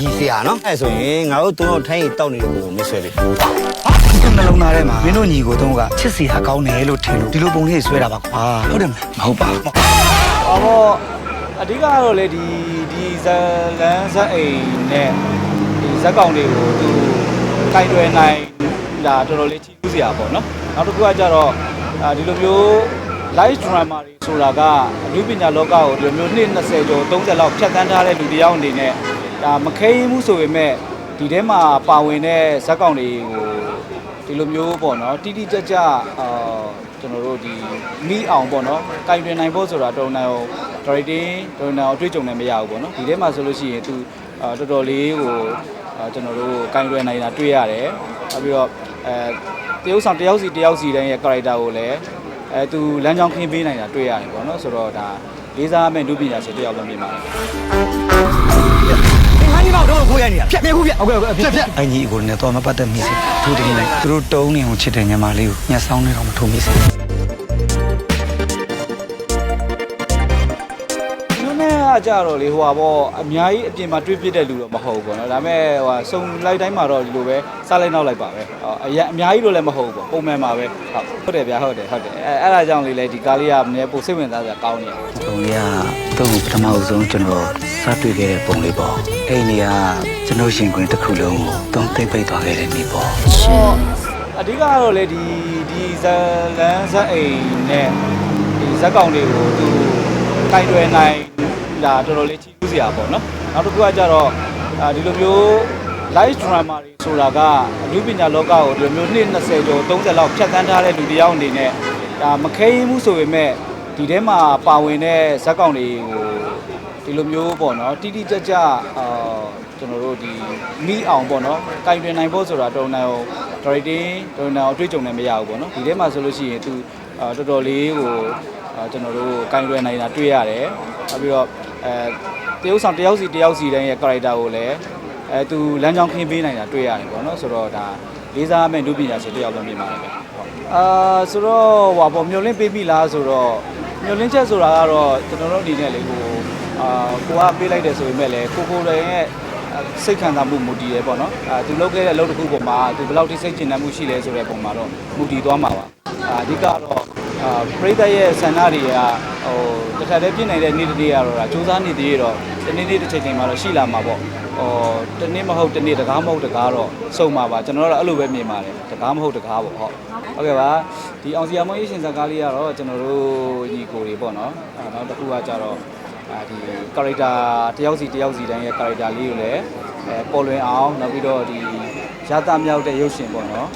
ကြီးစရာနော်အဲ့ဆိုရင်ငါတို့သုံးတော့ထိုင်းရီတောက်နေတဲ့ကိုမဆွဲပြီဒီနှလုံးသားထဲမှာမင်းတို့ညီကိုတုံးကချစ်စီဟာကောင်းတယ်လို့ထင်လို့ဒီလိုပုံလေးဆွဲတာပါကွာဟုတ်တယ်မလားမဟုတ်ပါဘူးဟောပေါ့အဓိကကတော့လေဒီဒီဇလန်းဇက်အိမ်နဲ့ဒီဇက်ကောင်တွေကိုသူကင်တွယ်နိုင်လာတော်တော်လေးချီးကျူးစရာပေါ့နော်နောက်တစ်ခုကကြတော့အာဒီလိုမျိုး live drama တွေဆိုတာကအနုပညာလောကကိုဒီလိုမျိုးနှစ်20ကျော်30လောက်ဖြတ်သန်းထားတဲ့လူတစ်ယောက်အနေနဲ့ ဒါမခဲရင်မှုဆိုပေမဲ့ဒီထဲမှာပါဝင်တဲ့ဇက်ကောင်တွေကိုဒီလိုမျိုးပေါ့နော်တိတိကျကျအာကျွန်တော်တို့ဒီမိအောင်ပေါ့နော်ကင်တွင်နိုင်ဖို့ဆိုတာတော်နိုင်အောင် directing တော်နိုင်အောင်အတွေ့အကြုံနဲ့မရဘူးပေါ့နော်ဒီထဲမှာဆိုလို့ရှိရင်သူအာတော်တော်လေးဟိုအာကျွန်တော်တို့ကင်တွင်နိုင်တာတွေ့ရတယ်နောက်ပြီးတော့အဲတရုပ်ဆောင်တယောက်စီတယောက်စီတိုင်းရဲ့ character ကိုလည်းအဲသူလမ်းကြောင်းခင်းပေးနိုင်တာတွေ့ရတယ်ပေါ့နော်ဆိုတော့ဒါလေးစားမဲ့ဒုပညာရှင်တယောက်ပဲမြင်ပါတယ်ငါ ညီမတို့ကိုရနေတာဖြတ်မြဲခုဖြတ်ဟုတ်ကဲ့ဟုတ်ကဲ့ဖြတ်ဖြတ်အညီအကိုနဲ့တော့မပတ်သက်မိစေသူတင်လိုက်သူတို့တုံးနေအောင်ချစ်တဲ့ညီမလေးကိုညှက်ဆောင်နေတော့မထုံမိစေ ကြတော့လေဟိုပါပေါ့အများကြီးအပြင်မှာတွေးပြတဲ့လူတော့မဟုတ်ဘူးပေါ့နော်ဒါပေမဲ့ဟိုဟာစုံလိုက်တိုင်းမှာတော့ဒီလိုပဲစားလိုက်နောက်လိုက်ပါပဲဟောအရင်အများကြီးလို့လည်းမဟုတ်ဘူးပေါ့ပုံမှန်ပါပဲဟုတ်ဟုတ်တယ်ဗျာဟုတ်တယ်ဟုတ်တယ်အဲအဲ့ဒါကြောင့်လေလေဒီကားလေးကနည်းပိုစိတ်ဝင်စားစရာကောင်းနေတယ်ပုံလေးကသူ့ကိုပထမဦးဆုံးကျွန်တော်စတွေ့ခဲ့တဲ့ပုံလေးပေါ့အဲ့ဒီကကျွန်တော်ရှင်ခွင်တစ်ခုလုံးကိုတုံးသိမ့်ပိတ်သွားခဲ့တဲ့နေ့ပေါ့အဓိကကတော့လေဒီဒီဇလန်းဇက်အိမ်နဲ့ဒီဇက်ကောင်တွေကိုသူကင်တွယ်နိုင် လာတော်တော်လေးချီးကျူးစရာပေါ့နော်နောက်တစ်ခုကကြတော့အာဒီလိုမျိုး live drama တွေဆိုတာကအနုပညာလောကကိုဒီလိုမျိုးနှစ်20ကျော်30လောက်ဖြတ်သန်းထားတဲ့လူတစ်ယောက်အနေနဲ့ဒါမခဲရင်မှုဆိုပေမဲ့ဒီထဲမှာပါဝင်တဲ့ဇက်ကောင်တွေကိုဒီလိုမျိုးပေါ့နော်တိတိကျကျအာကျွန်တော်တို့ဒီမိအောင်ပေါ့နော်ကင်တွင်နိုင်ဖို့ဆိုတာတော်နိုင်အောင် directing တော်နိုင်အောင်အတွေ့အကြုံနဲ့မရဘူးပေါ့နော်ဒီထဲမှာဆိုလို့ရှိရင်သူအာတော်တော်လေးဟိုအာကျွန်တော်တို့ကင်တွင်နိုင်တာတွေ့ရတယ်နောက်ပြီးတော့ အဲတရုပ်ဆောင်တယောက်စီတယောက်စီတိုင်းရဲ့ character ကိုလည်းအဲသူလမ်းကြောင်းခင်းပေးနိုင်တာတွေ့ရတယ်ပေါ့နော်ဆိုတော့ဒါလေးစားမဲ့ဒုပညာရှင်တယောက်ပဲမြင်ပါတယ်ဗျဟုတ်အာဆိုတော့ဟိုပေါ့မျောလင့်ပေးပြီလားဆိုတော့မျောလင့်ချက်ဆိုတာကတော့ကျွန်တော်တို့အနေနဲ့လေဟိုအာကိုကပေးလိုက်တယ်ဆိုပေမဲ့လည်းကိုကိုလည်းရဲ့စိတ်ခံစားမှုမူတည်တယ်ပေါ့နော်အာသူလုပ်ခဲ့တဲ့အလုပ်တစ်ခုပေါ်မှာသူဘယ်လောက်ထိစိတ်ကျဉ်တတ်မှုရှိလဲဆိုတဲ့ပုံမှာတော့မူတည်သွားမှာပါအာအဓိကတော့ အာပရိသတ်ရဲ့ဆန္ဒတွေကဟိုတစ်ခါတည်းပြည့်နိုင်တဲ့နေ့တစ်နေ့ကတော့ဒါစူးစမ်းနေသေးရတော့တနေ့နေ့တစ်ချိန်ချိန်မှာတော့ရှိလာမှာပေါ့ဟိုတနေ့မဟုတ်တနေ့တကားမဟုတ်တကားတော့စုံမှာပါကျွန်တော်တို့အဲ့လိုပဲမြင်ပါတယ်တကားမဟုတ်တကားပေါ့ဟုတ်ဟုတ်ကဲ့ပါဒီအောင်စီယာမွန်ရေးရှင်ဇာကားလေးကတော့ကျွန်တော်တို့ညီကိုတွေပေါ့နော်အာနောက်တစ်ခုကကြတော့အာဒီ character တယောက်စီတယောက်စီတိုင်းရဲ့ character လေးကိုလည်းအဲပေါ်လွင်အောင်နောက်ပြီးတော့ဒီရသမြောက်တဲ့ရုပ်ရှင်ပေါ့နော်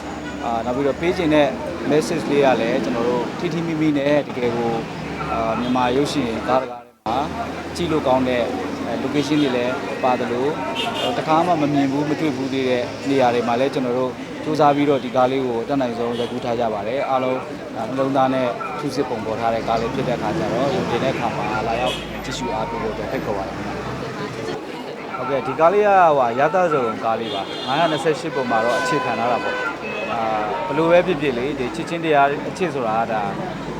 အာနောက်ပြီးတော့ပေးခြင်းတဲ့ message လေးကလည်းကျွန်တော်တို့ထီထီမိမိနဲ့တကယ်ကိုအာမြန်မာရုပ်ရှင်ကားတကားတွေမှာကြည့်လို့ကောင်းတဲ့အဲ location တွေလည်းပါတယ်လို့တခါမှမမြင်ဘူးမတွေ့ဘူးသေးတဲ့နေရာတွေမှာလည်းကျွန်တော်တို့စူးစမ်းပြီးတော့ဒီကားလေးကိုတက်နိုင်ဆုံးရိုက်ကူးထားကြပါတယ်အားလုံးဒါနှလုံးသားနဲ့ထူးစစ်ပုံပေါ်ထားတဲ့ကားလေးဖြစ်တဲ့အခါကျတော့ရုပ်တင်တဲ့အခါမှာလာရောက်ကြည့်ရှုအားပေးဖို့အတွက်ဖိတ်ခေါ်ပါတယ်ခင်ဗျာဟုတ်ကဲ့ဒီကားလေးကဟိုရသစုံကားလေးပါ928ပုံမှာတော့အခြေခံထားတာပေါ့အာ ဘယ်လိုပဲဖြစ်ဖြစ်လေဒီချစ်ချင်းတရားအချစ်ဆိုတာကဒါ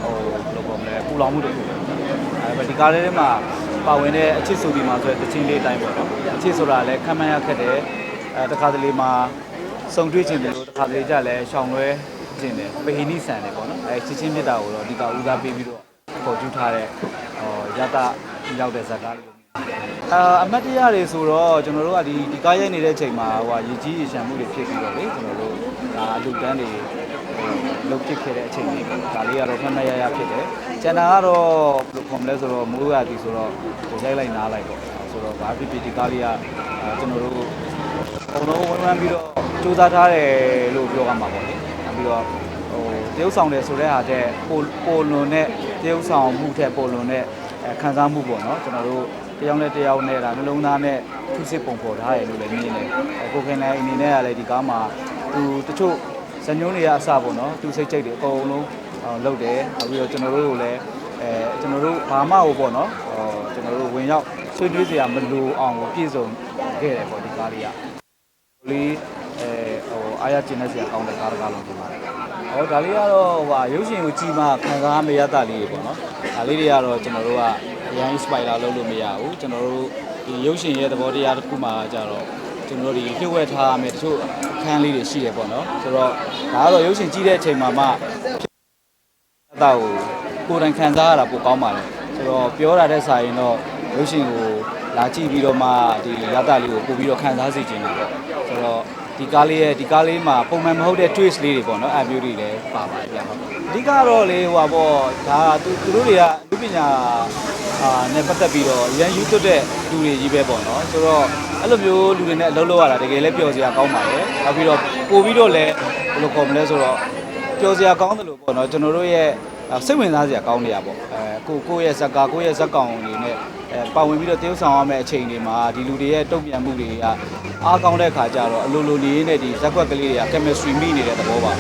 ဟိုဘယ်လိုပေါ့မလဲပူလောင်မှုတစ်ခုပဲအဲဒီဒီကားလေးထဲမှာပါဝင်တဲ့အချစ်ဆိုဒီမှာဆိုတဲ့တချင်းလေးအတိုင်းပေါ့နော်အချစ်ဆိုတာလည်းခံမှန်းရခက်တယ်အဲတခါတလေမှာစုံတွေ့ခြင်းတယ်လို့တခါတလေကြလည်းရှောင်လွဲခြင်းတယ်ပဟိနိဆန်တယ်ပေါ့နော်အဲချစ်ချင်းမြတ်တာကိုတော့ဒီကဦးစားပေးပြီးတော့ပေါ်ကျူးထားတဲ့ဟောရတရောက်တဲ့ဇာတ်ကားလေးလို့ အာအမတ်တရားတွေဆိုတော့ကျွန်တော်တို့ကဒီဒီကားရိုက်နေတဲ့အချိန်မှာဟိုရေကြီးရေရှမ်းမှုတွေဖြစ်ပြီးတော့လေကျွန်တော်တို့ဒါအလူတန်းတွေဟိုလုတ်ဖြစ်ခဲ့တဲ့အချိန်လေးဒါလေးကတော့ဖတ်မရရဖြစ်တယ်ကျန်တာကတော့ဘယ်လိုခေါ်မလဲဆိုတော့မိုးရသည်ဆိုတော့ဟိုရိုက်လိုက်နားလိုက်ပေါ့ဆိုတော့ဘာဖြစ်ဖြစ်ဒီကားလေးကအာကျွန်တော်တို့အကုန်လုံးဝန်းဝန်းပြီးတော့စူးစမ်းထားတယ်လို့ပြောရမှာပေါ့လေနောက်ပြီးတော့ဟိုတရုပ်ဆောင်တယ်ဆိုတဲ့ဟာတဲ့ပိုပိုလွန်တဲ့တရုပ်ဆောင်မှုတဲ့ပိုလွန်တဲ့အဲခံစားမှုပေါ့နော်ကျွန်တော်တို့ တယောက်နဲ့တယောက်နဲ့ဒါနှလုံးသားနဲ့သူစစ်ပုံပေါ်ထားရလို့လည်းမြင်တယ်အဲကိုခင်လည်းအနေနဲ့ကလည်းဒီကားမှာသူတချို့ဇညုံးတွေကအစပေါ့နော်သူစိတ်ကြိတ်တွေအကုန်လုံးလုပ်တယ်နောက်ပြီးတော့ကျွန်တော်တို့ကိုလည်းအဲကျွန်တော်တို့ဘာမှဟိုပေါ့နော်ဟိုကျွန်တော်တို့ဝင်ရောက်ဆွေးနွေးစရာမလိုအောင်ကိုပြည့်စုံခဲ့တယ်ပေါ့ဒီကားလေးကလေးအဲဟိုအားရကျင်တဲ့ဆရာကောင်းတဲ့ကားတကားလုံးဒီမှာဟောဒါလေးကတော့ဟိုဟာရုပ်ရှင်ကိုကြည်မှခံစားမရတာလေးတွေပေါ့နော်ဒါလေးတွေကတော့ကျွန်တော်တို့ကအ ရင် spider လုပ်လို့မရဘူးကျွန်တော်တို့ဒီရုပ်ရှင်ရဲ့သဘောတရားတစ်ခုမှကြတော့ကျွန်တော်တို့ဒီလှုပ်ဝဲထားရမယ်တချို့အခန်းလေးတွေရှိတယ်ပေါ့နော်ဆိုတော့ဒါကတော့ရုပ်ရှင်ကြည့်တဲ့အချိန်မှာမှအတော့ကိုယ်တိုင်ခံစားရတာပိုကောင်းပါလေဆိုတော့ပြောတာတဲ့စာရင်တော့ရုပ်ရှင်ကိုလာကြည့်ပြီးတော့မှဒီရတာလေးကိုပို့ပြီးတော့ခံစားစေချင်တယ်ပေါ့ဆိုတော့ ဒီကားလေးရဲ့ဒီကားလေးမှာပုံမှန်မဟုတ်တဲ့ twist လေးတွေပေါ့နော်အမျိုးတွေလည်းပါပါတယ်ဗျဟုတ်အဓိကတော့လေဟိုပါပေါ့ဒါသူသူတို့တွေကလူပညာအာနဲ့ပတ်သက်ပြီးတော့ရန်ယူသွတ်တဲ့လူတွေကြီးပဲပေါ့နော်ဆိုတော့အဲ့လိုမျိုးလူတွေနဲ့အလုပ်လုပ်ရတာတကယ်လည်းပျော်စရာကောင်းပါတယ်နောက်ပြီးတော့ပို့ပြီးတော့လည်းဘယ်လိုခေါ်မလဲဆိုတော့ပျော်စရာကောင်းတယ်လို့ပေါ့နော်ကျွန်တော်တို့ရဲ့ စိတ်ဝင်စားစရာကောင်းနေရပေါ့အဲကိုကိုယ့်ရဲ့ဇက်ကာကိုယ့်ရဲ့ဇက်ကောင်တွေနဲ့အဲပါဝင်ပြီးတော့တရုပ်ဆောင်ရမယ့်အချိန်တွေမှာဒီလူတွေရဲ့တုံ့ပြန်မှုတွေကအားကောင်းတဲ့ခါကျတော့အလိုလိုနေရင်းနဲ့ဒီဇက်ကွက်ကလေးတွေက chemistry မိနေတဲ့သဘောပါ